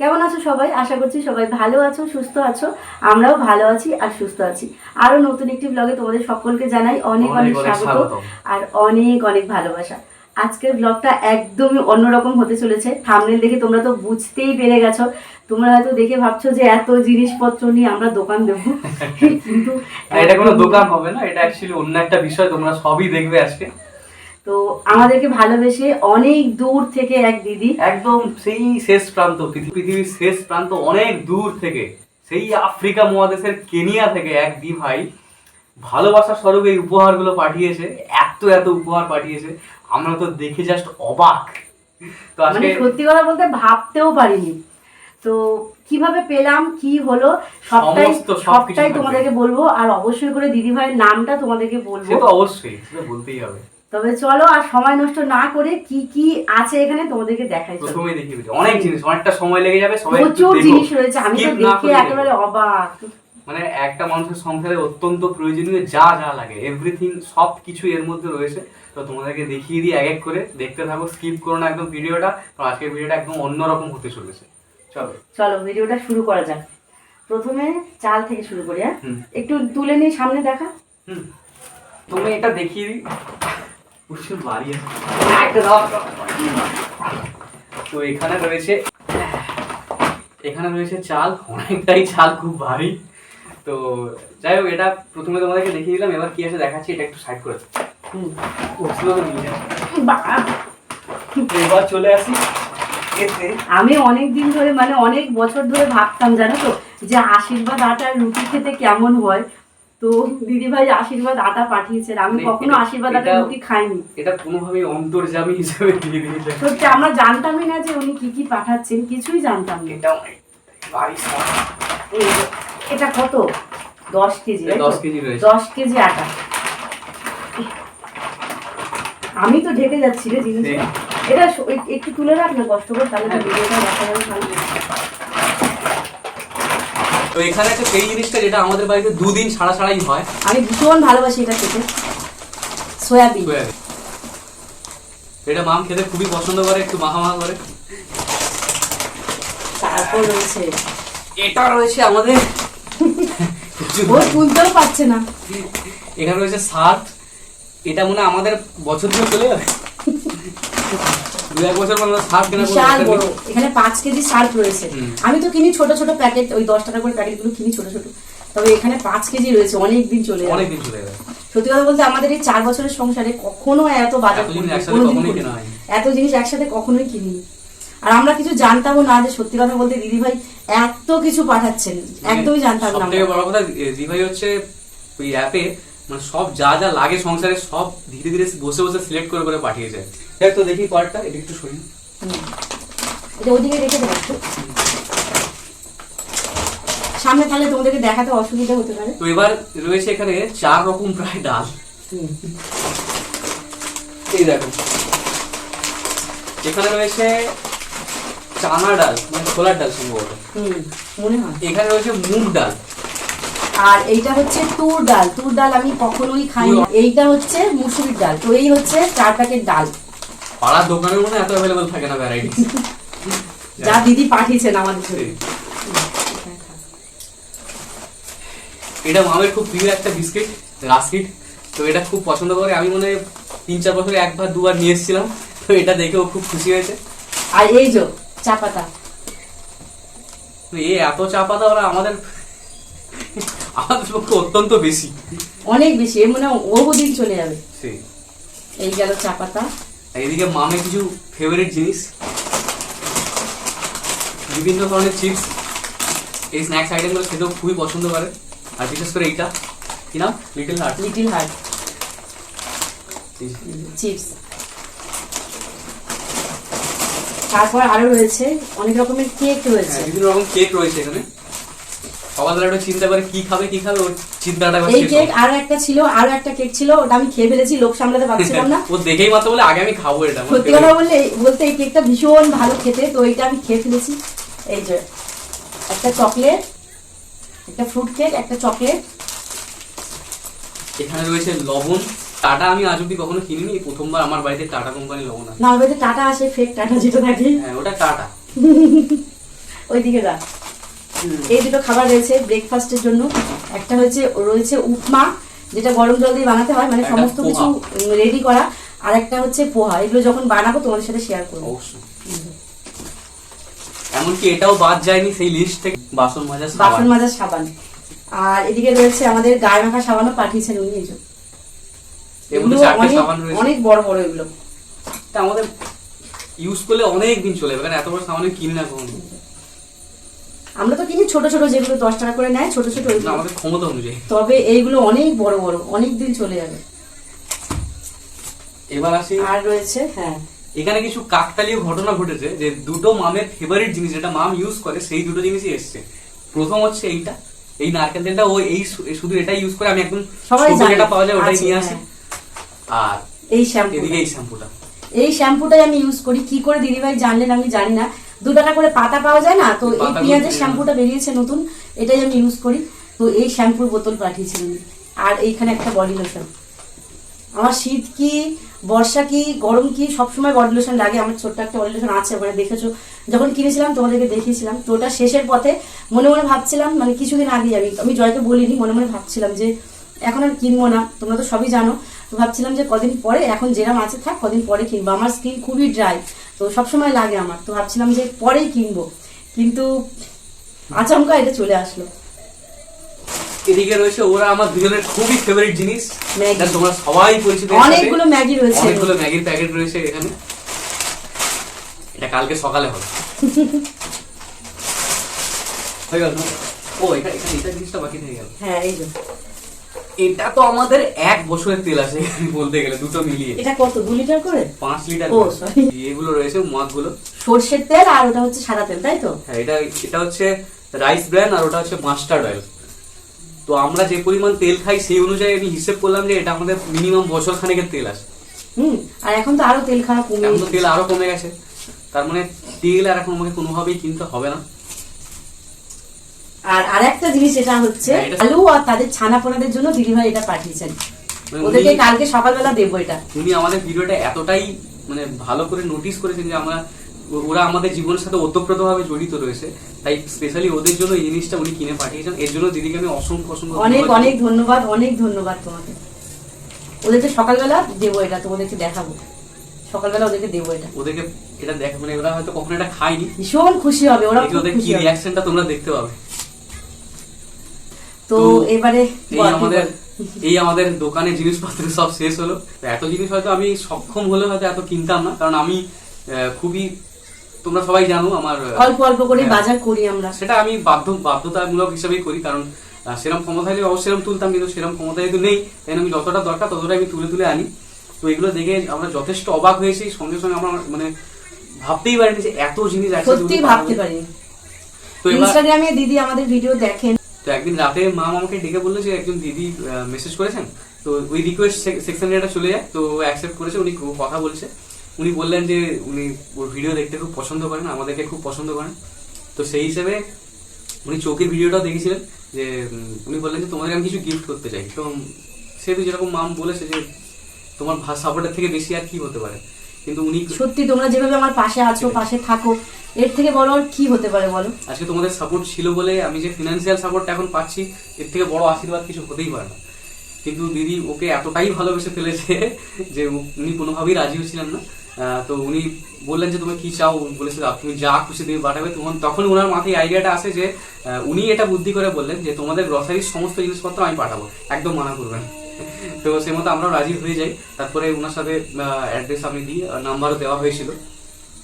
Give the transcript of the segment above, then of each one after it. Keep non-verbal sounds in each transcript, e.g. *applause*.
কেমন আছো সবাই? আশা করছি সবাই ভালো আছো সুস্থ আছো। আমরাও ভালো আছি আর সুস্থ আছি। আরও নতুন একটি ব্লগে তোমাদের সকলকে জানাই অনেক অনেক স্বাগত আর অনেক অনেক ভালোবাসা। আজকের ব্লগটা একদমই অন্যরকম হতে চলেছে। থামনেল দেখে তোমরা তো বুঝতেই পেরে গেছো। তোমরা হয়তো দেখে ভাবছ যে এত জিনিসপত্র নিয়ে আমরা দোকান দেবো। *laughs* কিন্তু এটা কোনো দোকান হবে না এটা অ্যাকচুয়ালি অন্য একটা বিষয় তোমরা সবই দেখবে আজকে। তো আমাদেরকে ভালোবেসে অনেক দূর থেকে এক দিদি। একদম সেই শেষ প্রান্ত পৃথি- পৃথিবীর শেষ প্রান্ত অনেক দূর থেকে সেই আফ্রিকা মহাদেশের কেনিয়া থেকে এক দি ভাই ভালোবাসার স্বরূপ এই উপহারগুলো পাঠিয়েছে এত এত উপহার পাঠিয়েছে আমরা তো দেখে জাস্ট অবাক। তো মানে আজকে সত্যি কথা বলতে ভাবতেও পারিনি। তো কীভাবে পেলাম কি হলো সবটাই সবটাই তোমাদেরকে বলব আর অবশ্যই করে দিদি ভাইয়ের নামটা তোমাদেরকে বলব। অবশ্যই বলতেই হবে। তবে চলো আর সময় নষ্ট না করে কি কি আছে এখানে তোমাদেরকে দেখাই চলো। প্রথমেই দেখিয়ে দিচ্ছি। অনেক জিনিস অনেকটা সময় লেগে যাবে সবাই প্রচুর জিনিস রয়েছে আমি তো দেখে একেবারে অবাক। মানে একটা মানুষের সংসারে অত্যন্ত প্রয়োজনীয় যা যা লাগে এভরিথিং সব কিছু এর মধ্যে রয়েছে। তো তোমাদেরকে দেখিয়ে দিই এক এক করে। দেখতে থাকো স্কিপ করো না একদম ভিডিওটা। তো আজকের ভিডিওটা একদম অন্যরকম হতে চলেছে। চলো। চলো ভিডিওটা শুরু করা যাক। প্রথমে চাল থেকে শুরু করি হ্যাঁ? একটু তুলে নিই সামনে দেখা। হুম। তুমি এটা দেখিয়ে দিই। প্রচুর বাড়ি। তো এখানে রয়েছে এখানে রয়েছে চাল অনেকটাই চাল খুব ভারী। তো যাই হোক এটা প্রথমে তোমাদেরকে দেখিয়ে দিলাম এবার কি আছে দেখাচ্ছি এটা একটু সাইড করে! এবার চলে আসি আমি অনেক দিন ধরে মানে অনেক বছর ধরে ভাবতাম জানো তো যে আশীর্বাদ আটার রুটি খেতে কেমন হয়। তো দিদি ভাই আশীর্বাদ আটা পাঠিয়েছেন। আমি মানে কখনো আশীর্বাদ এটা- রুটি খাইনি। এটা কোনোভাবেই অন্তর্জামী হিসেবে দিয়ে দিয়েছে সত্যি আমরা জানতামই না যে উনি কি কি পাঠাচ্ছেন কিছুই জানতাম না। এটা এটা কত? দশ কেজি? দশ কেজি রয়েছে। দশ কেজি আটা। আমি তো ঢেকে যাচ্ছি রে জিনিস এটা একটু তুলে রাখ না কষ্ট করে তাহলে ভিডিওটা দেখা যাবে ভালো। তো এখানে আছে সেই জিনিসটা যেটা আমাদের বাড়িতে দুদিন ছাড়া ছাড়াই হয়। আমি ভীষণ ভালোবাসি এটা খেতে। সয়াবিন। এটা মাম খেতে খুবই পছন্দ করে একটু মাখা মাখা করে। তারপর রয়েছে। এটা রয়েছে আমাদের ও তুলতেও পারছে না। এখানে রয়েছে শার্ট এটা মনে আমাদের বছর ধরে চলে যাবে। এখানে পাঁচ কেজি সার্ফ রয়েছে। আমি তো কিনি ছোট ছোট প্যাকেট ওই দশ টাকা করে প্যাকেটগুলো কিনি ছোট ছোট। তবে এখানে পাঁচ কেজি রয়েছে অনেক দিন চলে যাবে। অনেকদিন চলে যাবে। সত্যি কথা বলতে আমাদের এই চার বছরের সংসারে কখনো এত বাজার এত জিনিস একসাথে কখনোই। কেনা আর আমরা কিছু জানতামও না যে সত্যি কথা বলতে দিদি ভাই এত কিছু পাঠাচ্ছেন। একদমই জানতাম না বড় কথা জি ভাই হচ্ছে ওই অ্যাপে মানে সব যা যা লাগে সংসারে সব ধীরে ধীরে বসে বসে সিলেক্ট করে করে পাঠিয়ে যায় দেখ তো দেখি পার্টটা এটা একটু সরি হুম। এটা ওদিকে রেখে দেবো একটু। সামনে তাহলে তোমাদেরকে দেখাতে অসুবিধা হতে পারে। তো এবার রয়েছে এখানে চার রকম প্রায় ডাল। এই দেখো। এখানে রয়েছে চানা ডাল মানে ছোলার ডাল সম্ভবত। এখানে রয়েছে মুগ ডাল। আর এইটা হচ্ছে তুর ডাল। তুর ডাল আমি কখনোই খাই না এইটা হচ্ছে মুসুরির ডাল। তো এই হচ্ছে চার প্যাকেট ডাল। পাড়ার দোকানের মনে এত অ্যাভেলেবল থাকে না ভ্যারাইটি *laughs* যা দিদি পাঠিয়েছেন আমাদের জন্য। এটা মামের খুব প্রিয় একটা বিস্কিট রাস্কিট। তো এটা খুব পছন্দ করে। আমি মনে হয় তিন চার বছরে একবার দুবার নিয়ে এসেছিলাম। তো এটা দেখেও খুব খুশি হয়েছে। আর এই যে চা পাতা। তো এ এত চা পাতা ওরা আমাদের আমাদের পক্ষে অত্যন্ত বেশি। অনেক বেশি এর মনে হয় বহুদিন চলে যাবে। সেই এই গেল চা পাতা। এদিকে মামে কিছু ফেভারিট জিনিস। বিভিন্ন ধরনের চিপস এই স্ন্যাক্স আইটেমগুলো খেতেও খুবই পছন্দ করে। আর বিশেষ করে এইটা। কি নাম? Little heart little heart chips তারপর আরও রয়েছে অনেক রকমের কেক রয়েছে। বিভিন্ন রকম কেক রয়েছে এখানে। সকালবেলা একটু চিন্তা করে কি খাবে কি খাবে ওর চিন্তাটা এই কেক। আরও একটা ছিল আরও একটা কেক ছিল ওটা আমি খেয়ে ফেলেছি লোক সামলাতে পারছিলাম না। *laughs* ও দেখেই মাত্র বলে আগে আমি খাব এটা সত্যি কথা বললে বলতে এই কেকটা ভীষণ ভালো খেতে তো এইটা আমি খেয়ে ফেলেছি। এই যে একটা চকলেট একটা ফ্রুট কেক একটা চকলেট। এখানে রয়েছে লবণ টাটা আমি আজ অব্দি কখনো কিনিনি প্রথমবার আমার বাড়িতে টাটা কোম্পানি লবণ আছে। না বাড়িতে টাটা আসে ফেক টাটা যেটা থাকে হ্যাঁ ওটা টাটা। *laughs* ওইদিকে রাখ এই দুটো খাবার রয়েছে ব্রেকফাস্টের জন্য। একটা হচ্ছে রয়েছে উপমা যেটা গরম জল দিয়ে বানাতে হয় মানে সমস্ত কিছু রেডি করা। আর একটা হচ্ছে পোহা। এগুলো যখন বানাবো তোমাদের সাথে শেয়ার করব। এমনকি এটাও বাদ যায়নি সেই লিস্ট থেকে। বাসন মাজা সাবান। বাসন মাজার সাবান। আর এদিকে রয়েছে আমাদের গায়ে মাখা সাবানও পাঠিয়েছেন উনি এই এগুলো অনেক সাবান রয়েছে। অনেক বড় বড় এগুলো। এটা আমাদের ইউজ করলে অনেক দিন চলে যাবে। কারণ এত বড় সাবান কিনি না কখনো। আমরা তো কিনি ছোট ছোট যেগুলো দশ টাকা করে নেয় ছোট ছোট আমাদের ক্ষমতা অনুযায়ী। তবে এইগুলো অনেক বড় বড় অনেক দিন চলে যাবে। এবার আসি। আর রয়েছে হ্যাঁ। এখানে কিছু কাকতালীয় ঘটনা ঘটেছে যে দুটো মামের ফেভারিট জিনিস যেটা মাম ইউজ করে সেই দুটো জিনিসই এসছে। প্রথম হচ্ছে এইটা এই নারকেল তেলটা ও এই শুধু এটাই ইউজ করে আমি একদম সবাই। যেটা পাওয়া যায় ওটাই নিয়ে আসি। হ্যাঁ। আর এই শ্যাম্পু এই শ্যাম্পুটা এই শ্যাম্পুটাই আমি ইউজ করি। কি করে দিদিভাই জানলেন আমি জানি না। দু টাকা করে পাতা পাওয়া যায় না তো এই পেঁয়াজের শ্যাম্পুটা বেরিয়েছে নতুন এটাই আমি ইউজ করি। তো এই শ্যাম্পুর বোতল পাঠিয়েছিলেন আর এইখানে একটা বডি লোশন আমার শীত কি বর্ষা কি গরম কি সবসময় বডি লোশন লাগে। আমার ছোট্ট একটা বডি লোশন আছে ওখানে দেখেছ। যখন কিনেছিলাম তোমাদেরকে দেখিয়েছিলাম। তো ওটা শেষের পথে মনে মনে ভাবছিলাম মানে কিছুদিন আগে আমি আমি জয়কে বলিনি মনে মনে ভাবছিলাম যে এখন আর কিনবো না তোমরা তো সবই জানো। তো ভাবছিলাম যে কদিন পরে এখন যেরাম আছে থাক কদিন পরে কিনবো। আমার স্কিন খুবই ড্রাই তো সবসময় লাগে আমার। তো ভাবছিলাম যে পরেই কিনবো। কিন্তু আচমকা এটা চলে আসলো। এদিকে রয়েছে ওরা আমার দুজনের খুবই ফেভারিট জিনিস। ম্যাগি। তোমরা সবাই পরিচিত অনেকগুলো ম্যাগি রয়েছে। অনেকগুলো ম্যাগির প্যাকেট রয়েছে এখানে। এটা কালকে সকালে হবে। *laughs* হয়ে গেল। ও এটা এটা জিনিসটা বাকি থেকে গেল। হ্যাঁ এই যে। এটা তো আমাদের এক বছরের তেল আছে বলতে গেলে দুটো মিলিয়ে। এটা কত দু লিটার করে? পাঁচ লিটার ও, sorry. এগুলো রয়েছে মগগুলো। সর্ষের তেল আর ওটা হচ্ছে সাদা তেল তাই তো? হ্যাঁ এটা এটা হচ্ছে রাইস ব্র্যান্ড আর ওটা হচ্ছে মাস্টার্ড অয়েল। তো আমরা যে পরিমাণ তেল খাই সেই অনুযায়ী আমি হিসেব করলাম যে এটা আমাদের মিনিমাম বছর খানেকের তেল আছে। হুম আর এখন তো আরও তেল খাওয়া কমে এখন তো তেল আরও কমে গেছে। তার মানে তেল আর এখন আমাকে কোনোভাবেই কিনতে হবে না। আর আরেকটা জিনিস এটা হচ্ছে হ্যাঁ, আলু আর তাদের ছানা পোনাদের জন্য দিদিভাই এটা পাঠিয়েছেন। মানে ওদেরকে কালকে সকালবেলা দেবো এটা। উনি আমাদের ভিডিওটা এতটাই মানে ভালো করে নোটিস করেছেন যে আমরা ওরা আমাদের জীবনের সাথে ওতপ্রোতভাবে জড়িত রয়েছে। তাই স্পেশালি ওদের জন্য এই জিনিসটা উনি কিনে পাঠিয়েছেন। এর জন্য দিদিকে আমি অসংখ্য অসংখ্য অনেক অনেক ধন্যবাদ অনেক ধন্যবাদ তোমাকে। ওদেরকে সকালবেলা দেবো এটা তোমাদেরকে দেখাবো। সকালবেলা ওদেরকে দেবো এটা। ওদেরকে এটা দেখ মানে ওরা হয়তো কখনো এটা খায়নি। ভীষণ খুশি হবে ওরা ওদের কি রিয়াকশনটা তোমরা দেখতে পাবে। তো এবারে এই আমাদের বল। এই আমাদের দোকানের জিনিসপত্র সব শেষ হলো এত জিনিস হয়তো আমি সক্ষম হলে হয়তো এত কিনতাম না কারণ আমি খুবই তোমরা সবাই জানো আমার অল্প অল্প করে হ্যাঁ। বাজার করি আমরা সেটা আমি বাধ্য বাধ্যতামূলক হিসেবেই করি কারণ সেরম ক্ষমতা হলে অবশ্যই সেরম তুলতাম কিন্তু সেরম ক্ষমতা যেহেতু নেই তাই আমি যতটা দরকার ততটা আমি তুলে তুলে আনি তো এগুলো দেখে আমরা যথেষ্ট অবাক হয়েছি সঙ্গে সঙ্গে আমরা মানে ভাবতেই পারিনি যে এত জিনিস একসাথে সত্যি ভাবতে। পারিনি তো ইনস্টাগ্রামে দিদি আমাদের ভিডিও দেখেন তো একদিন রাতে মা আমাকে ডেকে বলল যে একজন দিদি মেসেজ করেছেন। তো ওই রিকোয়েস্ট সেকশনে এটা চলে যায়। তো অ্যাকসেপ্ট করেছে, উনি খুব কথা বলছে। উনি বললেন যে উনি ওর ভিডিও দেখতে খুব পছন্দ করেন, আমাদেরকে খুব পছন্দ করেন। তো সেই হিসেবে উনি চৌকির ভিডিওটাও দেখেছিলেন যে উনি বললেন যে তোমাদের আমি কিছু গিফট করতে চাই। তো সেহেতু যেরকম মাম বলেছে যে তোমার সাপোর্টের থেকে বেশি আর কি হতে পারে। কিন্তু উনি সত্যি তোমরা যেভাবে আমার পাশে আছো পাশে থাকো এর থেকে বড় আর কি হতে পারে বলো? আজকে তোমাদের সাপোর্ট ছিল বলে আমি যে ফিনান্সিয়াল সাপোর্টটা এখন পাচ্ছি এর থেকে বড় আশীর্বাদ কিছু হতেই পারে না। কিন্তু দিদি ওকে এতটাই ভালোবেসে ফেলেছে *laughs* যে উনি কোনোভাবেই রাজি হচ্ছিলেন না। তো উনি বললেন যে তুমি কি চাও? বলেছিল তুমি যা খুশি তুমি পাঠাবে। তখন তখন ওনার মাথায় আইডিয়াটা আসে যে উনি এটা বুদ্ধি করে বললেন যে তোমাদের গ্রসারির সমস্ত জিনিসপত্র আমি পাঠাবো। একদম মানা করবেন তো সে মতো আমরাও রাজি হয়ে যাই। তারপরে ওনার সাথে অ্যাড্রেস আমি দিই নাম্বারও দেওয়া হয়েছিল।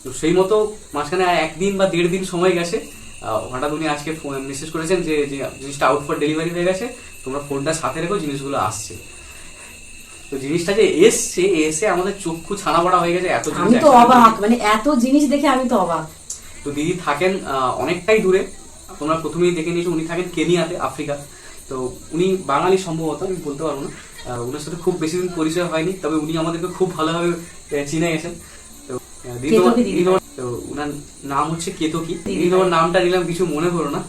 তো সেই মতো মাঝখানে একদিন বা দেড় দিন সময় গেছে। হঠাৎ উনি আজকে মেসেজ করেছেন যে জিনিসটা আউট ফর ডেলিভারি হয়ে গেছে তোমরা ফোনটা সাথে রেখো জিনিসগুলো আসছে। তো জিনিসটা যে এসছে এসে আমাদের চক্ষু ছানা বড়া হয়ে গেছে এত আমি তো অবাক মানে এত জিনিস দেখে আমি তো অবাক। তো দিদি থাকেন অনেকটাই দূরে। তোমরা প্রথমেই দেখে নিয়েছো উনি থাকেন কেনিয়াতে আফ্রিকা। তো উনি বাঙালি সম্ভবত আমি বলতে পারব না। ওনার সাথে খুব বেশি দিন পরিচয় হয়নি তবে উনি আমাদেরকে খুব ভালোভাবে চিনে গেছেন। তো তো ওনার নাম হচ্ছে কেতকি। দিদি। তোমার নামটা নিলাম কিছু মনে করো না।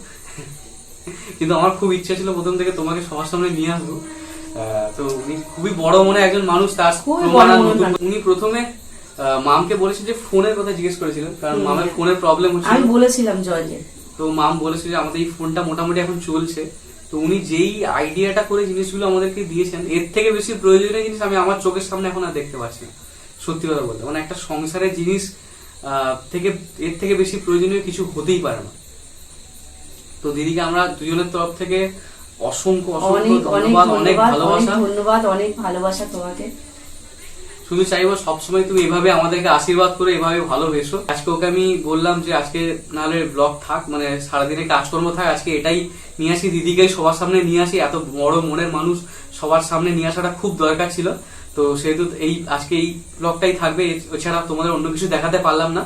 কিন্তু আমার খুব ইচ্ছা ছিল প্রথম থেকে তোমাকে সবার সামনে নিয়ে আসব। তো উনি খুবই বড় মনে একজন মানুষ তার। উনি প্রথমে মামকে বলেছেন যে ফোনের কথা জিজ্ঞেস করেছিলেন কারণ। মামের ফোনের প্রবলেম হচ্ছিল। আমি বলেছিলাম জয়কে তো মাম বলেছে যে আমাদের এই ফোনটা মোটামুটি এখন চলছে। তো উনি যেই আইডিয়াটা করে জিনিসগুলো আমাদেরকে দিয়েছেন এর থেকে বেশি প্রয়োজনীয় জিনিস আমি আমার চোখের সামনে এখন আর দেখতে পাচ্ছি না সত্যি কথা বলতে। মানে একটা সংসারের জিনিস আহ, থেকে এর থেকে বেশি প্রয়োজনীয় কিছু হতেই পারে না। তো দিদিকে আমরা দুজনের তরফ থেকে অসংখ্য অসংখ্য ধন্যবাদ অনেক ভালোবাসা। ধন্যবাদ অনেক ভালোবাসা তোমাকে। শুধু চাইব সবসময় তুমি এভাবে আমাদেরকে আশীর্বাদ করে এভাবে ভালোবেসো। আজকে ওকে আমি বললাম যে আজকে নাহলে ব্লগ থাক মানে সারাদিনে কাজকর্ম থাক আজকে এটাই নিয়ে আসি দিদিকে সবার সামনে নিয়ে আসি এত বড় মনের মানুষ সবার সামনে নিয়ে আসাটা খুব দরকার ছিল। তো সেহেতু এই আজকে এই ব্লগটাই থাকবে এছাড়া তোমাদের অন্য কিছু দেখাতে পারলাম না।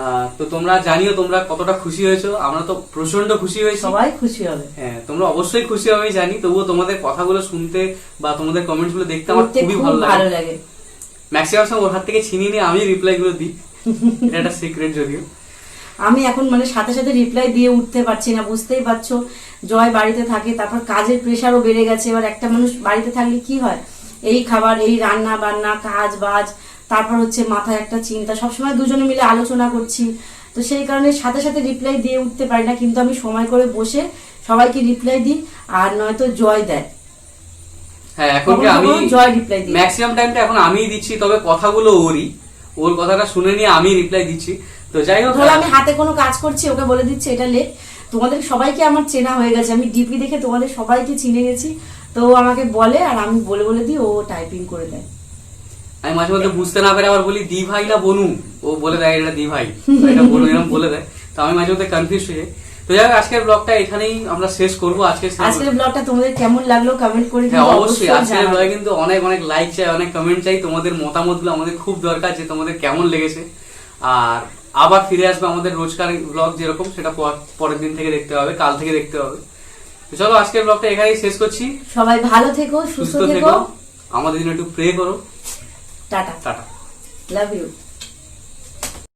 আহ, তো তোমরা জানিও তোমরা কতটা খুশি হয়েছো আমরা তো প্রচণ্ড খুশি হয়েছি। সবাই খুশি হবে। হ্যাঁ তোমরা অবশ্যই খুশি হবে জানি তবুও তোমাদের কথাগুলো শুনতে বা তোমাদের কমেন্টসগুলো দেখতে আমার খুবই ভালো লাগে। ম্যাক্সিমাম সময় ওর হাত থেকে ছিনিয়ে নিয়ে আমি রিপ্লাই গুলো দিই। *laughs* এটা একটা সিক্রেট যদিও। আমি এখন মানে সাথে সাথে রিপ্লাই দিয়ে উঠতে পারছি না বুঝতেই পারছ। জয় বাড়িতে থাকে তারপর কাজের প্রেশারও বেড়ে গেছে। এবার একটা মানুষ বাড়িতে থাকলে কি হয়? এই খাবার এই রান্না বান্না কাজ বাজ তারপর হচ্ছে মাথায় একটা চিন্তা। সবসময় দুজনে মিলে আলোচনা করছি। তো সেই কারণে সাথে সাথে রিপ্লাই দিয়ে উঠতে পারি না কিন্তু আমি সময় করে বসে সবাইকে রিপ্লাই দিই। আর নয়তো জয় দেয়। হ্যাঁ এখন কি আমি জয় রিপ্লাই দিই ম্যাক্সিমাম টাইমটা এখন আমিই দিচ্ছি তবে কথাগুলো ওরই। ওর কথাটা শুনে নিয়ে আমি রিপ্লাই দিচ্ছি। তো যাই হোক ধরো আমি হাতে কোনো কাজ করছি ওকে বলে দিচ্ছি এটা লেখ। তোমাদের সবাইকে আমার চেনা হয়ে গেছে। আমি ডিপি দেখে তোমাদের সবাইকে চিনে গেছি। তো ও আমাকে বলে আর আমি বলে বলে দিই ও টাইপিং করে দেয়। আমি মাঝে মধ্যে বুঝতে না পেরে আবার বলি দি ভাই না বনু। ও বলে দেয় এটা দি ভাই *laughs* এটা বনু এরকম বলে দেয়। তো আমি মাঝে মধ্যে কনফিউজ হয়ে যাই। তো যাই আজকের ব্লগটা এখানেই আমরা শেষ করব। আজকে আজকের ব্লগটা তোমাদের কেমন লাগল কমেন্ট করে হ্যাঁ অবশ্যই আজকের ব্লগে কিন্তু অনেক অনেক লাইক চাই অনেক কমেন্ট চাই। তোমাদের মতামতগুলো আমাদের খুব দরকার যে তোমাদের কেমন লেগেছে। আর আবার ফিরে আসবে আমাদের রোজকার ব্লগ যেরকম সেটা পর- পরের দিন থেকে দেখতে হবে কাল থেকে দেখতে হবে। চলো আজকের ব্লগটা এখানেই শেষ করছি। সবাই ভালো থেকো সুস্থ থেকো। আমাদের জন্য একটু প্রে করো। টাটা। টাটা। Love you